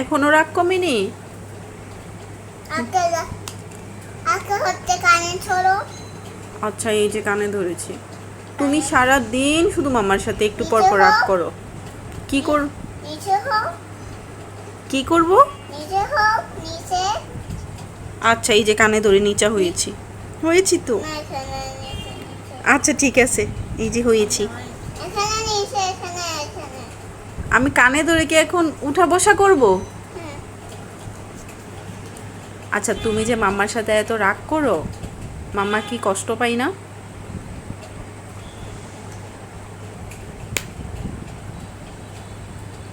এখনও রাগ কমেনি? আচ্ছা এই যে কানে ধরেছি। তুমি সারা দিন শুধু মামার সাথে একটু পর পর রাগ করো। কি কর কি করব? আচ্ছা এই যে কানে ধরে নিচা হয়েছি। হয়েছি তো? আচ্ছা ঠিক আছে। এই যে হয়েছি এখানে নিচে এখানে এখানে আমি কানে ধরে কি এখন উঠা বসা করব? আচ্ছা তুমি যে মাম্মার সাথে এত রাগ করো মাম্মা কি কষ্ট পাই না?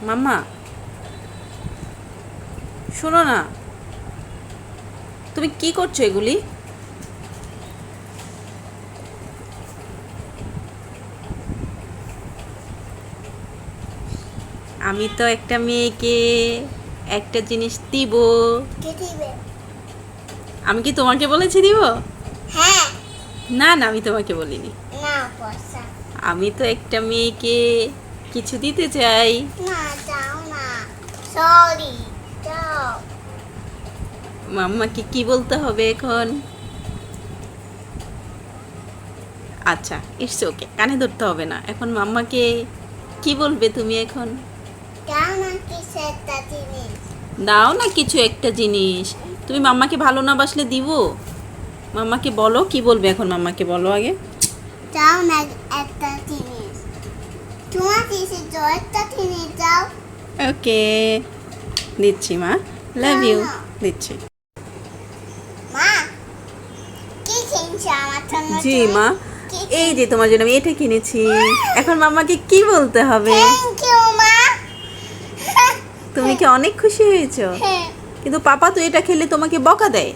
মাম্মা শোনো না। তুমি কি করছ এগুলি? আমি তো একটা মেয়েকে একটা জিনিস দিব। আমি কি তোমাকে বলেছি দিব? হ্যাঁ। না না আমি তোমাকে বলিনি। আমি তো একটা মেয়েকে কিছু দিতে চাই। মাম্মাকে কি বলতে হবে এখন? আচ্ছা ইটস ওকে কানে ধরতে হবে না। এখন মাম্মাকে কি বলবে তুমি এখন? দাও না কিছু একটা জিনিস। তুমি মাম্মাকে ভালো না বাসলে দিব। মাম্মাকে বলো কি বলবে এখন মাম্মাকে বলো আগে। যাও না একটা জিনিস। তোমার কিছু একটা জিনিস যাও ওকে দিচ্ছি মা। Love you. দিচ্ছি। মা কি কিনছে আমার জন্য জি মা এই যে তোমার জন্য আমি এটা কিনেছি। এখন মাম্মাকে কি বলতে হবে? তুমি কি অনেক খুশি হয়েছো? হ্যাঁ। কিন্তু পাপা তো এটা খেলে তোমাকে বকা দেয়।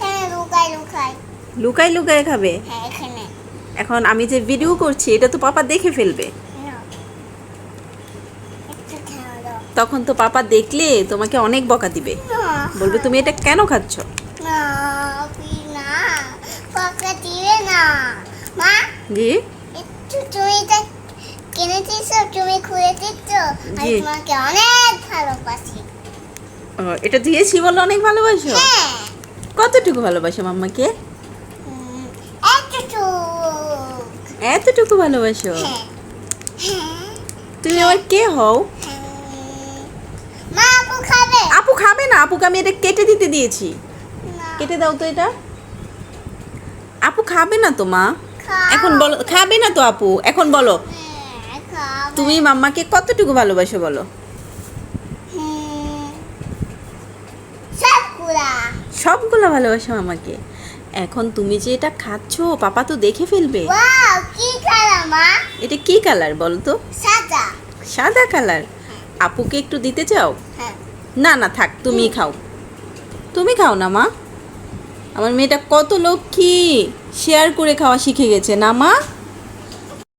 হ্যাঁ লুকাই লুকাই লুকাই লুকাই খাবে? হ্যাঁ এখানে। এখন আমি যে ভিডিও করছি এটা তো পাপা দেখে ফেলবে। তখন তো পাপা দেখলে তোমাকে অনেক বকা দিবে। বলবে তুমি এটা কেন খাচ্ছ? না না। পাকা দিবে না। মা? জি একটু তুমি এটা কিনে দিচ্ছ তুমি খুলে দিচ্ছ আমি তোমাকে অনেক ভালোবাসি। ও, এটা দিয়েছি বলে অনেক ভালোবাসো? হ্যাঁ। কতটুকু ভালোবাসো মাম্মাকে? একটু এতটুকু। ভালোবাসো? হ্যাঁ। তুমি আমার কে হও। মা আপু খাবে? আপু খাবে না আপুকে আমি এটা কেটে দিতে দিয়েছি। কেটে দাও তো এটা। আপু খাবে না তো মা? এখন বলো খাবে না তো আপু? এখন বলো। হ্যাঁ। তুমি মাম্মাকে কতটুকু ভালোবাসো বলো? সবগুলা। ভালোবাসো আমাকে এখন তুমি যে এটা খাচ্ছ পাপা তো দেখে ফেলবে। কি খেলা মা? এটা কি কালার বলো তো? সাদা। সাদা কালার আপুকে একটু দিতে চাও? হ্যাঁ। না না থাক তুমি খাও। তুমি খাও না মা? আমার মেয়েটা কত লক্ষ্মী! শেয়ার করে খাওয়া শিখে গেছে না মা?